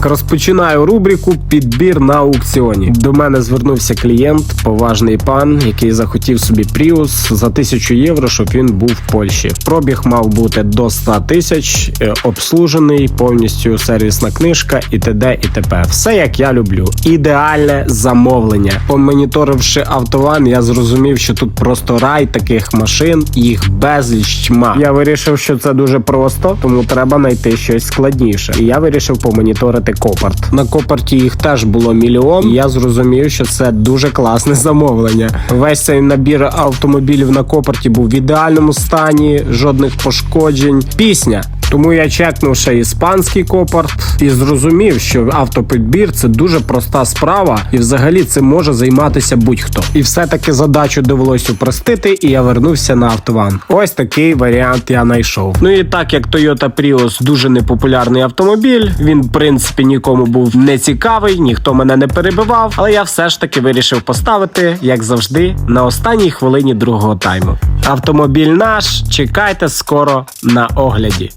Так, розпочинаю рубрику Підбір на аукціоні. До мене звернувся клієнт, поважний пан, який захотів собі Prius за 1000 євро, щоб він був в Польщі. Пробіг мав бути до 100 тисяч, е, обслужений, повністю сервісна книжка і т.д. і т.п. Все як я люблю. Ідеальне замовлення. Помоніторивши автован, я зрозумів, що тут просто рай таких машин, їх безліч тьма. Я вирішив, що це дуже просто, тому треба знайти щось складніше. І я вирішив помоніторити Копарт. На Копарті їх теж було мільйон. І я зрозумів, що це дуже класне замовлення. Весь цей набір автомобілів на Копарті був в ідеальному стані, жодних пошкоджень. Пісня. Тому я чекнув ще іспанський копарт і зрозумів, що автопідбір це дуже проста справа, і взагалі цим може займатися будь-хто. І все-таки задачу довелось упростити, і я вернувся на автован. Ось такий варіант я знайшов. Ну і так як Toyota Prius дуже непопулярний автомобіль, він в принципі нікому був не цікавий, ніхто мене не перебивав, але я все ж таки вирішив поставити, як завжди, на останній хвилині другого тайму. Автомобіль наш, чекайте скоро на огляді.